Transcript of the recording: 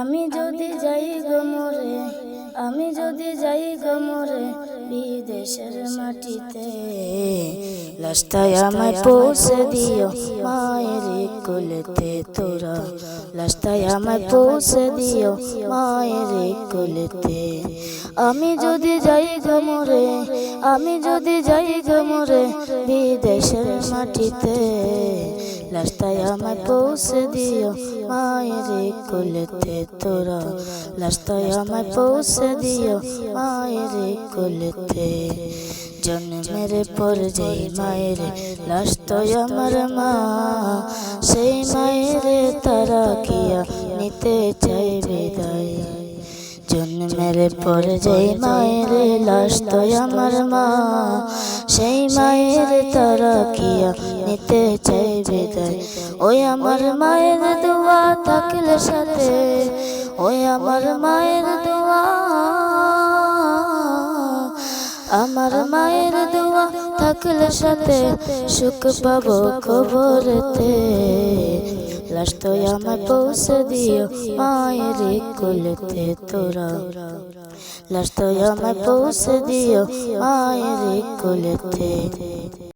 আমি যদি যাই গমরে আমি যদি যাই গমরে বিদেশের মাটিতে লাস্তায় আমায় পৌঁছে দিও মায়ের কোলেতে তোরা। লাস্তায় আমায় পৌঁছে দিও মায়ের কোলেতে। আমি যদি যাই গমরে আমি যদি যাই গমরে বিদেশের মাটিতে। লাস্তায় আমায় পৌঁছে দিও মায়ের কোলেতে তোরা লাস্তায় আমায় পৌঁছে দিও মায়ের কোলেতে জন্মের পর যেই মায়ের লাস্তায় আমার মা সেই মায়ের তারা কিয়া নিতে চাই বিদায় জন্মের পর যেই মায়ের লাশ তো আমার মা। সেই মায়ের তারা কিয়া নিতে চাই বিদায়। ওই আমার মায়ের দোয়া থাকলে সাথে, ওই আমার মায়ের দোয়া। আমার মায়ের দোয়া থাকলে সাথে, সুখ পাবো খবরতে লাশ তো আমায় পৌঁছে দিও, মায়ের কোলেতে তোরা। লাশ তো আমায় পৌঁছে দিও, মায়ের কোলেতে।